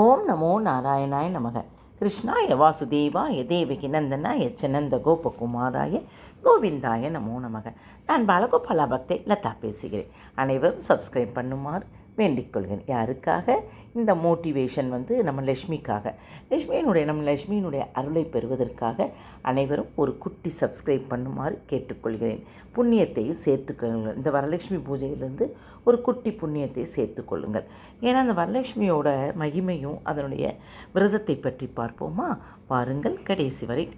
ஓம் நமோ நாராயணாய நமக. கிருஷ்ணாய வாசுதேவாய தேவகி நந்தனாய சனந்த கோபகுமாராய கோவிந்தாய நமோ நமக. நான் பாலகோபாலா பக்தை லதா பேசுகிறேன். அனைவரும் சப்ஸ்கிரைப் பண்ணுமாறு வேண்டிக் கொள்கிறேன் யாருக்காக? இந்த மோட்டிவேஷன் வந்து நம்ம லக்ஷ்மிக்காக லக்ஷ்மியினுடைய நம்ம லக்ஷ்மியினுடைய அருளை பெறுவதற்காக அனைவரும் ஒரு குட்டி சப்ஸ்கிரைப் பண்ணுமாறு கேட்டுக்கொள்கிறேன். புண்ணியத்தையும் சேர்த்துக்கொள்ளுங்கள். இந்த வரலட்சுமி பூஜையிலிருந்து ஒரு குட்டி புண்ணியத்தை சேர்த்துக்கொள்ளுங்கள். ஏன்னா அந்த வரலட்சுமியோட மகிமையும் அதனுடைய விரதத்தை பற்றி பார்ப்போமா? பாருங்கள். கடைசி வரை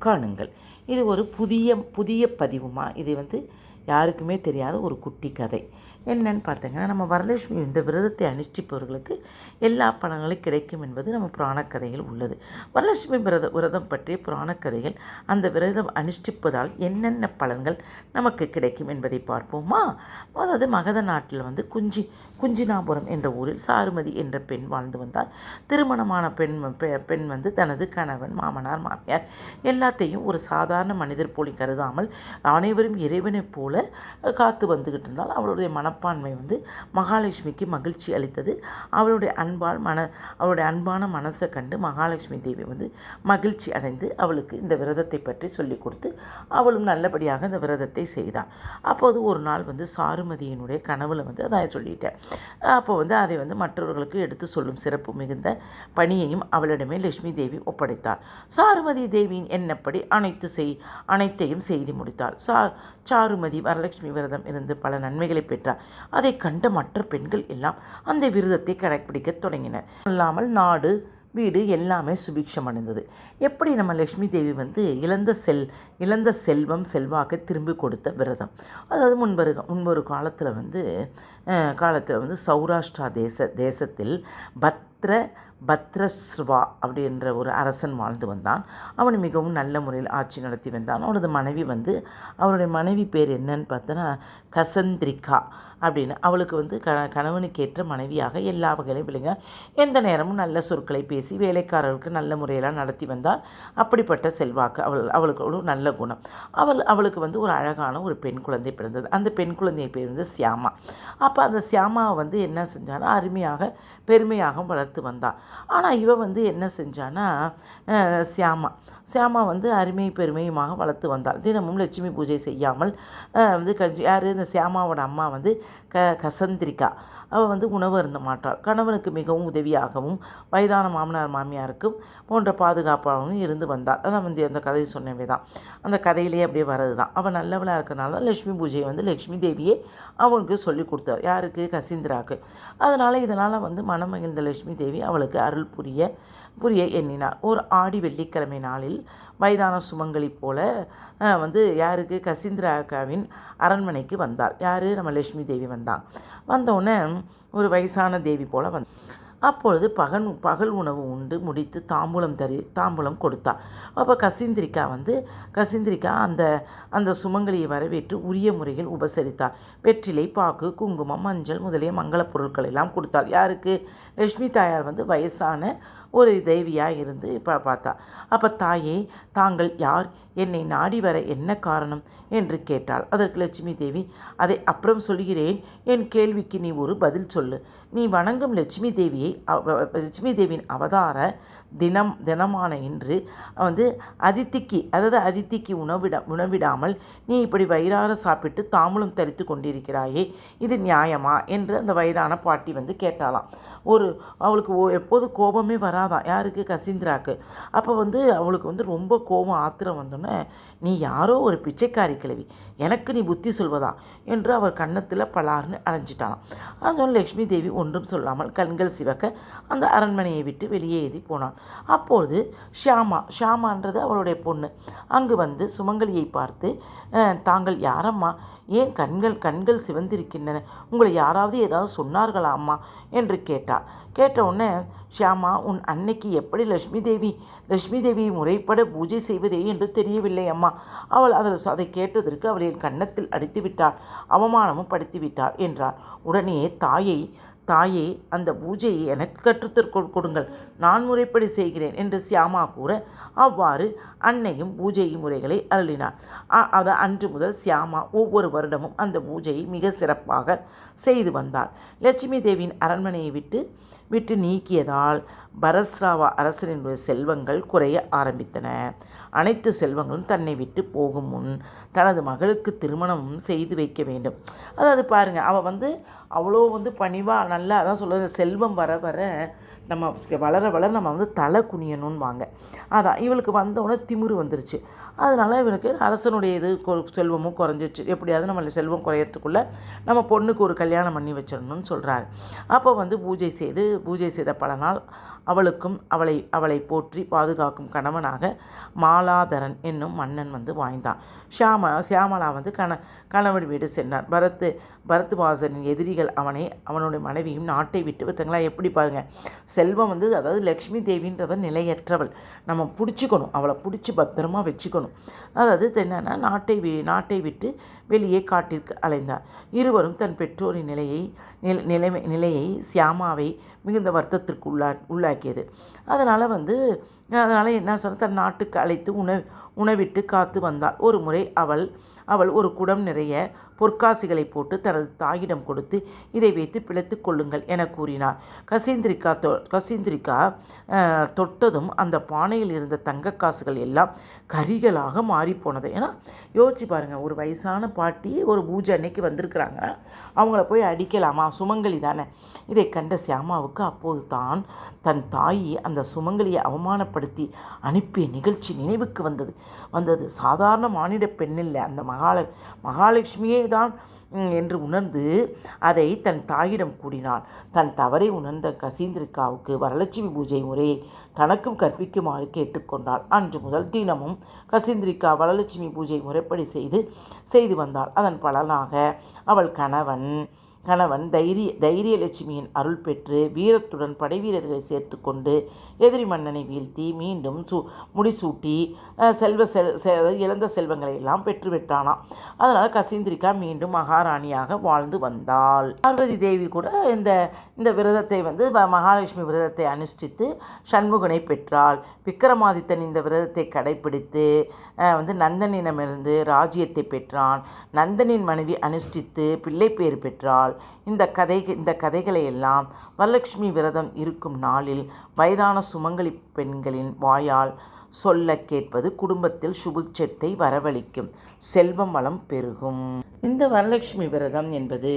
காணுங்கள். இது ஒரு புதிய புதிய பதிவுமா? இது வந்து யாருக்குமே தெரியாத ஒரு குட்டி கதை. என்னன்னு பார்த்தீங்கன்னா நம்ம வரலட்சுமி இந்த விரதத்தை அனுஷ்டிப்பவர்களுக்கு எல்லா பலன்களும் கிடைக்கும் என்பது நம்ம புராணக்கதையில் உள்ளது. வரலட்சுமி விரத விரதம் பற்றிய புராணக்கதைகள் அந்த விரதம் அனுஷ்டிப்பதால் என்னென்ன பலன்கள் நமக்கு கிடைக்கும் என்பதை பார்ப்போமா? அதாவது மகத நாட்டில் வந்து குஞ்சி குஞ்சினாபுரம் என்ற ஊரில் சாருமதி என்ற பெண் வாழ்ந்து வந்தார். திருமணமான பெண் பெ- பெண் வந்து தனது கணவன் மாமனார் மாமியார் எல்லாத்தையும் ஒரு சாதாரண மனிதர் போலி கருதாமல் அனைவரும் இறைவனைப் போல காத்து வந்துக்கிட்டு இருந்தால் அவளுடைய மனப்பான்மை வந்து மகாலட்சுமிக்கு மகிழ்ச்சி அளித்தது. அவளுடைய அன்பால் மன அவளுடைய அன்பான மனசை கண்டு மகாலட்சுமி தேவி வந்து மகிழ்ச்சி அடைந்து அவளுக்கு இந்த விரதத்தை பற்றி சொல்லிக் கொடுத்து அவளும் நல்லபடியாக இந்த விரதத்தை செய்தாள். அப்போது ஒரு நாள் வந்து சாருமதியினுடைய கனவுல வந்து அதை சொல்லிட்டேன். அப்போ வந்து அதை வந்து மற்றவர்களுக்கு எடுத்து சொல்லும் சிறப்பு மிகுந்த பணியையும் அவளிடமே லட்சுமி தேவி ஒப்படைத்தாள். சாருமதி தேவியின் என்னப்படி அனைத்து செய் அனைத்தையும் செய்து முடித்தாள். சா சாருமதி வரலட்சுமி விரதம் இருந்து பல நன்மைகளை பெற்றார். அதை கண்ட மற்ற பெண்கள் எல்லாம் அந்த விரதத்தை கடைப்பிடிக்க தொடங்கினர். அல்லாமல் நாடு வீடு எல்லாமே சுபிக்ஷம் அடைந்தது. எப்படி நம்ம லக்ஷ்மி தேவி வந்து இழந்த செல் இழந்த செல்வம் செல்வாக்கை திரும்பி கொடுத்த விரதம்? அதாவது முன்பரு முன்பொரு காலத்தில் வந்து காலத்தில் வந்து சௌராஷ்டிரா தேச தேசத்தில் பத்ர பத்ரஸ்வா அப்படின்ற ஒரு அரசன் வாழ்ந்து வந்தான். அவன் மிகவும் நல்ல முறையில் ஆட்சி நடத்தி வந்தான். அவனது மனைவி வந்து அவருடைய மனைவி பேர் என்னன்னு பார்த்தோன்னா கசந்திரிகா அப்படின்னு. அவளுக்கு வந்து க கணவனுக்கேற்ற மனைவியாக எல்லா வகையிலும் பிள்ளைங்க எந்த நேரமும் நல்ல சொற்களை பேசி வேலைக்காரர்களுக்கு நல்ல முறையெல்லாம் நடத்தி வந்தால் அப்படிப்பட்ட செல்வாக்கு அவள் அவளுக்கு ஒரு நல்ல குணம். அவள் அவளுக்கு வந்து ஒரு அழகான ஒரு பெண் குழந்தை பிறந்தது. அந்த பெண் குழந்தையை பேர் வந்து சியாமா. அப்போ அந்த சியாமாவை வந்து என்ன செஞ்சாலும் அருமையாக பெருமையாக வளர்த்து வந்தாள் ஆனால் இவன் வந்து என்ன செஞ்சான்னா சியாமா. சியாமா வந்து அருமை பெருமையுமாக வளர்த்து வந்தாள். தினமும் லட்சுமி பூஜை செய்யாமல் வந்து கஞ்சி யார்? இந்த சியாமாவோட அம்மா வந்து க கசந்திரிக்கா. அவள் வந்து உணவு அருந்த மாட்டாள் கணவனுக்கு மிகவும் உதவியாகவும் வயதான மாமனார் மாமியாருக்கும் போன்ற பாதுகாப்பாகவும் இருந்து வந்தாள். அதான் வந்து அந்த கதையை சொன்னவே தான் அந்த கதையிலேயே அப்படியே வர்றது தான் அவள் நல்லவளாக இருக்கனால லட்சுமி பூஜையை வந்து லக்ஷ்மி தேவியே அவனுக்கு சொல்லி கொடுத்தார். யாருக்கு? கசிந்திராக்கு. அதனால் இதனால் வந்து மனமகிழ்ந்த லட்சுமி தேவி அவளுக்கு அருள் புரிய புரிய எண்ணினார். ஒரு ஆடி வெள்ளிக்கிழமை நாளில் வயதான சுமங்கலி போல அஹ், வந்து யாருக்கு? கசிந்திராக்காவின் அரண்மனைக்கு வந்தாள். யார்? நம்ம லட்சுமி தேவி வந்தான். வந்தோடனே ஒரு வயசான தேவி போல வந் அப்பொழுது பகல் பகல் உணவு உண்டு முடித்து தாம்பூலம் தரி தாம்பூலம் கொடுத்தாள் அப்போ கசிந்திரிக்கா வந்து கசிந்திரிக்கா அந்த அந்த சுமங்கலியை வரவேற்று உரிய முறையில் உபசரித்தார். வெற்றிலை பாக்கு குங்குமம் மஞ்சள் முதலிய மங்களப் பொருட்கள் எல்லாம் கொடுத்தாள் யாருக்கு? லட்சுமி தாயார் வந்து வயசான ஒரு தேவியாக இருந்து இப்போ பார்த்தா. அப்போ தாயே தாங்கள் யார்? என்னை நாடி வர என்ன காரணம்? என்று கேட்டாள். அதற்கு லட்சுமி தேவி அதை அப்புறம் சொல்கிறேன். என் கேள்விக்கு நீ ஒரு பதில் சொல்லு. நீ வணங்கும் லட்சுமி தேவியை அவ- லட்சுமி தேவியின் அவதார தினம் தினமான இன்று வந்து அதித்திக்கு அதாவது அதித்திக்கு உணவிட உணவிடாமல் நீ இப்படி வயிறார சாப்பிட்டு தாம்பூலம் தரித்து கொண்டிருக்கிறாயே இது நியாயமா? என்று அந்த வயதான பாட்டி வந்து கேட்டாளாம். ஒரு அவளுக்கு ஓ- எப்போது கோபமே வராதான் யாருக்கு? கசீந்திராக்கு. அப்போ வந்து அவளுக்கு வந்து ரொம்ப கோபம் ஆத்திரம் வந்தோன்னே நீ யாரோ ஒரு பிச்சைக்காரி கிழவி. எனக்கு நீ புத்தி சொல்வதா? என்று அவர் கன்னத்தில் பலார்னு அரைஞ்சிட்டாளாம் அதனால லக்ஷ்மி தேவி ஒன்றும் சொல்லாமல் கண்கள் சிவக்க அந்த அரண்மனையை விட்டு வெளியேறி போனான் அப்பொழுது ஷியாமா ஷியாமான்றது அவளுடைய பொண்ணு. அங்கு வந்து சுமங்கலியை பார்த்து தாங்கள் யாரம்மா? ஏன் கண்கள் கண்கள் சிவந்திருக்கின்றன? உங்களை யாராவது ஏதாவது சொன்னார்களா அம்மா? என்று கேட்டாள். கேட்ட உடனே ஷியாமா உன் அன்னைக்கு எப்படி லட்சுமி தேவி லட்சுமி தேவியை முறைப்பட பூஜை செய்வதே என்று தெரியவில்லை அம்மா. அவள் அதில் அதை கேட்டதற்கு அவள் என் கன்னத்தில் அடித்து விட்டாள் அவமானமும் படுத்தி விட்டாள் என்றார் உடனே தாயை தாயே அந்த பூஜையை எனக்கு கற்றுத்தர் கொடுங்கள். நான் முறைப்படி செய்கிறேன் என்று சியாமா கூற அவ்வாறு அன்னையும் பூஜை முறைகளை அருளினார். அ- அன்று முதல் சியாமா ஒவ்வொரு வருடமும் அந்த பூஜையை மிக சிறப்பாக செய்து வந்தார். லட்சுமி தேவியின் அரண்மனையை விட்டு விட்டு நீக்கியதால் பரஸ்ராவா அரசனினுடைய செல்வங்கள் குறைய ஆரம்பித்தன. அனைத்து செல்வங்களும் தன்னை விட்டு போகும் முன் தனது மகளுக்கு திருமணம் செய்து வைக்க வேண்டும். அதாவது பாருங்கள் அவள் வந்து அவ்வளோ வந்து பணிவாக நல்லா அதான் சொல்லுறது செல்வம் வர வர நம்ம வளர வளர நம்ம வந்து தலை குனியணும்வாங்க அதான் இவளுக்கு வந்தவுடனே திமிரு வந்துருச்சு. அதனால் இவனுக்கு அரசனுடைய இது கொ- செல்வமும் குறைஞ்சிச்சு. எப்படியாவது நம்ம செல்வம் குறையறதுக்குள்ளே நம்ம பொண்ணுக்கு ஒரு கல்யாணம் பண்ணி வச்சிடணும்னு சொல்கிறாரு அப்போ வந்து பூஜை செய்து பூஜை செய்த பல நாள் அவளுக்கும் அவளை அவளை போற்றி பாதுகாக்கும் கணவனாக மாலாதரன் என்னும் மன்னன் வந்து வாய்ந்தான் ஷியாமா சியாமலா வந்து கண கணவன் வீடு சென்றார். பரத்து பரத்வாசனின் எதிரிகள் அவனை அவனுடைய மனைவியும் நாட்டை விட்டு வித்தங்களா எப்படி பாருங்கள் செல்வம் வந்து அதாவது லக்ஷ்மி தேவின்றவர் நிலையற்றவள். நம்ம பிடிச்சிக்கணும். அவளை பிடிச்சி பத்திரமா வச்சுக்கணும். அதாவது என்னென்னா நாட்டை வி நாட்டை விட்டு வெளியே காட்டிற்கு அலைந்தார். இருவரும் தன் பெற்றோரின் நிலையை நில நிலைமை நிலையை சியாமாவை மிகுந்த வருத்தத்திற்கு உள்ளா உள்ளாக்கியது. அதனால் வந்து அதனால் என்ன சொன்ன தன் நாட்டுக்கு அழைத்து உணவு உணவிட்டு காத்து வந்தாள். ஒரு முறை அவள் அவள் ஒரு குடம் நிறைய பொற்காசிகளை போட்டு தனது தாயிடம் கொடுத்து இதை வைத்து பிழைத்து கொள்ளுங்கள் என கூறினார். கசேந்திரிக்கா தொ கசேந்திரிக்கா தொட்டதும் அந்த பானையில் இருந்த தங்க காசுகள் எல்லாம் கரிகளாக மாறிப்போனது ஏன்னா யோசிச்சு பாருங்கள் ஒரு வயசான பாட்டி ஒரு பூஜை அன்னைக்கு வந்திருக்கிறாங்க. அவங்கள போய் அடிக்கலாமா? சுமங்கலி தானே. இதை கண்ட சியாமாவுக்கு அப்போது தான் தன் தாயி அந்த சுமங்கலியை அவமானப்படுத்தி அனுப்பிய நிகழ்ச்சி நினைவுக்கு வந்தது. வந்தது. சாதாரண மானிட பெண்ணில்லை அந்த மகால மகாலட்சுமியை தான் என்று உணர்ந்து அதை தன் தாயிடம் கூறினாள். தன் தவறை உணர்ந்த கசீந்திரிக்காவுக்கு வரலட்சுமி பூஜை முறையை தனக்கும் கற்பிக்குமாறு கேட்டுக்கொண்டாள். அன்று முதல் தினமும் கசீந்திரிக்கா வரலட்சுமி பூஜை முறைப்படி செய்து செய்து வந்தாள். அதன் பலனாக அவள் கணவன் கணவன் தைரிய தைரியலட்சுமியின் அருள் பெற்று வீரத்துடன் படைவீரர்களை சேர்த்து கொண்டு எதிரி மன்னனை வீழ்த்தி மீண்டும் சு முடிசூட்டி செல்வ செல் செ இழந்த செல்வங்களை எல்லாம் பெற்று விட்டானாம் அதனால் கசீந்திரிகா மீண்டும் மகாராணியாக வாழ்ந்து வந்தாள். பார்வதி தேவி கூட இந்த இந்த விரதத்தை வந்து வ- மகாலட்சுமி விரதத்தை அனுஷ்டித்து சண்முகனை பெற்றாள். விக்ரமாதித்தன் இந்த விரதத்தை கடைப்பிடித்து வந்து நந்தனிடமிருந்து ராஜ்யத்தை பெற்றான். நந்தனின் மனைவி அனுஷ்டித்து பிள்ளை பேர் பெற்றாள். இந்த கதை இந்த கதைகளை எல்லாம் வரலட்சுமி விரதம் இருக்கும் நாளில் வயதான சுமங்கலி பெண்களின் வாயால் சொல்ல கேட்பது குடும்பத்தில் சுபிட்சத்தை வரவழிக்கும். செல்வம் வளம் பெருகும். இந்த வரலட்சுமி விரதம் என்பது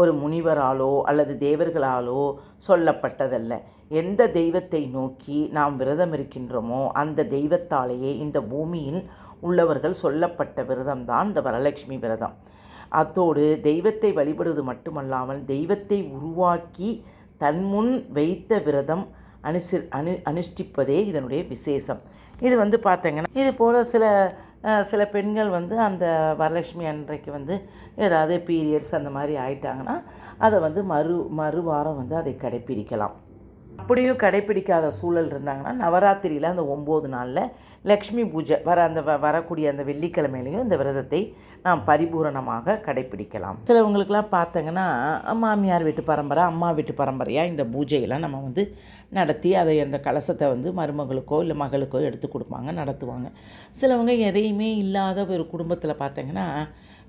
ஒரு முனிவராலோ அல்லது தேவர்களாலோ சொல்லப்பட்டதல்ல. எந்த தெய்வத்தை நோக்கி நாம் விரதம் இருக்கின்றோமோ அந்த தெய்வத்தாலேயே இந்த பூமியில் உள்ளவர்கள் சொல்லப்பட்ட விரதம்தான் இந்த வரலட்சுமி விரதம். அத்தோடு தெய்வத்தை வழிபடுவது மட்டுமல்லாமல் தெய்வத்தை உருவாக்கி தன் முன் வைத்த விரதம் அனுசி அனு அனுஷ்டிப்பதே இதனுடைய விசேஷம். இது வந்து பார்த்தீங்கன்னா இது போல் சில சில பெண்கள் வந்து அந்த வரலட்சுமி அன்றைக்கு வந்து ஏதாவது பீரியட்ஸ் அந்த மாதிரி ஆயிட்டாங்கன்னா அதை வந்து மறு மறு வாரம் வந்து அதை கடைப்பிடிக்கலாம். அப்படியும் கடைப்பிடிக்காத சூழல் இருந்தாங்கன்னா நவராத்திரியில் அந்த ஒம்பது நாளில் லக்ஷ்மி பூஜை வர அந்த வ- வரக்கூடிய அந்த வெள்ளிக்கிழமையிலையும் இந்த விரதத்தை நாம் பரிபூரணமாக கடைப்பிடிக்கலாம். சிலவங்களுக்கெல்லாம் பார்த்தங்கன்னா மாமியார் வீட்டு பரம்பரை அம்மா வீட்டு பரம்பரையாக இந்த பூஜையெல்லாம் நம்ம வந்து நடத்தி அதை அந்த கலசத்தை வந்து மருமகளுக்கோ இல்லை மகளுக்கோ எடுத்து கொடுப்பாங்க நடத்துவாங்க. சிலவங்க எதையுமே இல்லாத ஒரு குடும்பத்தில் பார்த்தீங்கன்னா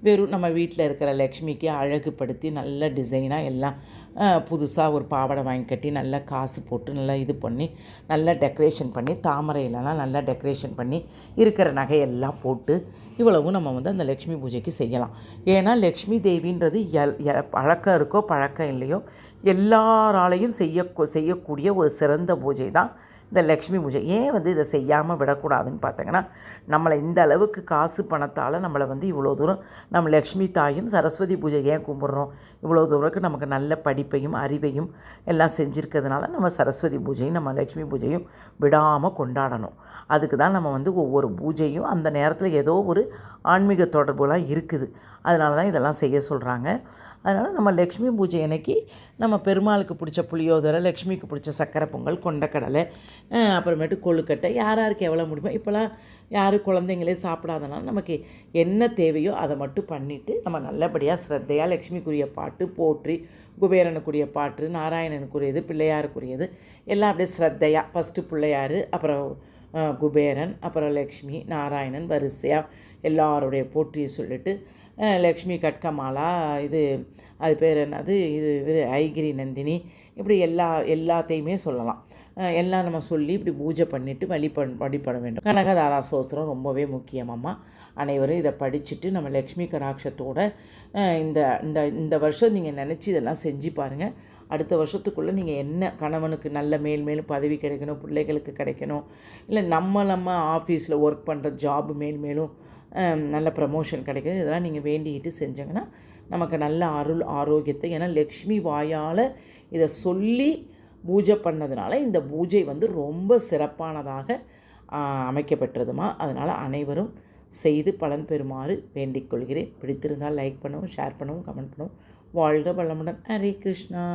வெறும் நம்ம வீட்டில் இருக்கிற லக்ஷ்மிக்கு அழகுபடுத்தி நல்ல டிசைனாக எல்லாம் புதுசாக ஒரு பாவாடை வாங்கி கட்டி நல்லா காசு போட்டு நல்லா இது பண்ணி நல்லா டெக்கரேஷன் பண்ணி தாமரையிலலாம் நல்லா டெக்கரேஷன் பண்ணி இருக்கிற நகையெல்லாம் போட்டு இவ்வளவும் நம்ம வந்து அந்த லக்ஷ்மி பூஜைக்கு செய்யலாம். ஏன்னா லக்ஷ்மி தேவின்றது எல் எ- பழக்கம் இருக்கோ பழக்கம் இல்லையோ எல்லாராலையும் செய்ய செய்யக்கூடிய ஒரு சிறந்த பூஜை தான் இந்த லக்ஷ்மி பூஜை ஏன் வந்து இதை செய்யாமல் விடக்கூடாதுன்னு பார்த்தீங்கன்னா நம்மளை இந்த அளவுக்கு காசு பணத்தால் நம்மளை வந்து இவ்வளோ தூரம் நம்ம லக்ஷ்மி தாயும் சரஸ்வதி பூஜை ஏன் கும்பிட்றோம்? இவ்வளோ தூரம் நமக்கு நல்ல படிப்பையும் அறிவையும் எல்லாம் செஞ்சுருக்கிறதுனால நம்ம சரஸ்வதி பூஜையும் நம்ம லக்ஷ்மி பூஜையும் விடாமல் கொண்டாடணும். அதுக்கு தான் நம்ம வந்து ஒவ்வொரு பூஜையும் அந்த நேரத்தில் ஏதோ ஒரு ஆன்மீக தொடர்புகளாக இருக்குது. அதனால தான் இதெல்லாம் செய்ய சொல்கிறாங்க அதனால் நம்ம லக்ஷ்மி பூஜை அன்னைக்கு நம்ம பெருமாளுக்கு பிடிச்ச புளியோதரை லக்ஷ்மிக்கு பிடிச்ச சக்கரை பொங்கல் கொண்டக்கடலை அப்புறமேட்டு கொழுக்கட்டை யார் யாருக்கு எவ்வளோ முடியுமோ இப்போலாம் யார் குழந்தைங்களே சாப்பிடாதனால நமக்கு என்ன தேவையோ அதை மட்டும் பண்ணிவிட்டு நம்ம நல்லபடியாக ஸ்ரத்தையாக லக்ஷ்மிக்குரிய பாட்டு போற்றி குபேரனுக்குரிய பாட்டு நாராயணனுக்குரியது பிள்ளையாருக்குரியது எல்லாம் அப்படியே ஸ்ரத்தையாக ஃபஸ்ட்டு பிள்ளையார் அப்புறம் குபேரன் அப்புறம் லக்ஷ்மி நாராயணன் வரிசையாக எல்லாருடைய போற்றியை சொல்லிட்டு லக்ஷ்மி கட்கமாலா இது அது பேர் என்னது? இது இவரு ஐகிரி நந்தினி இப்படி எல்லா எல்லாத்தையுமே சொல்லலாம். எல்லாம் நம்ம சொல்லி இப்படி பூஜை பண்ணிவிட்டு வழிபண் வழிபட வேண்டும். கனகதாரா சோஸ்திரம் ரொம்பவே முக்கியமாம்மா அனைவரும் இதை படிச்சுட்டு நம்ம லக்ஷ்மி கடாட்சத்தோட இந்த இந்த இந்த வருஷம் நீங்கள் நினச்சி இதெல்லாம் செஞ்சு பாருங்கள் அடுத்த வருஷத்துக்குள்ளே நீங்கள் என்ன கணவனுக்கு நல்ல மேல் மேலும் பதவி கிடைக்கணும் பிள்ளைகளுக்கு கிடைக்கணும் இல்லை நம்ம நம்ம ஆஃபீஸில் ஒர்க் பண்ணுற ஜாப் மேல் மேலும் நல்ல ப்ரமோஷன் கிடைக்கும் இதெல்லாம் நீங்கள் வேண்டிக்கிட்டு செஞ்சீங்கன்னா நமக்கு நல்ல அருள் ஆரோக்கியத்தை ஏன்னா லக்ஷ்மி வாயால் இதை சொல்லி பூஜை பண்ணதுனால இந்த பூஜை வந்து ரொம்ப சிறப்பானதாக அமைக்கப்பட்டதுமா அதனால் அனைவரும் செய்து பலன் பெறுமாறு வேண்டிக் கொள்கிறேன். பிடித்திருந்தால் லைக் பண்ணவும் ஷேர் பண்ணவும் கமெண்ட் பண்ணவும் வாழ்க வளமுடன். ஹரே கிருஷ்ணா.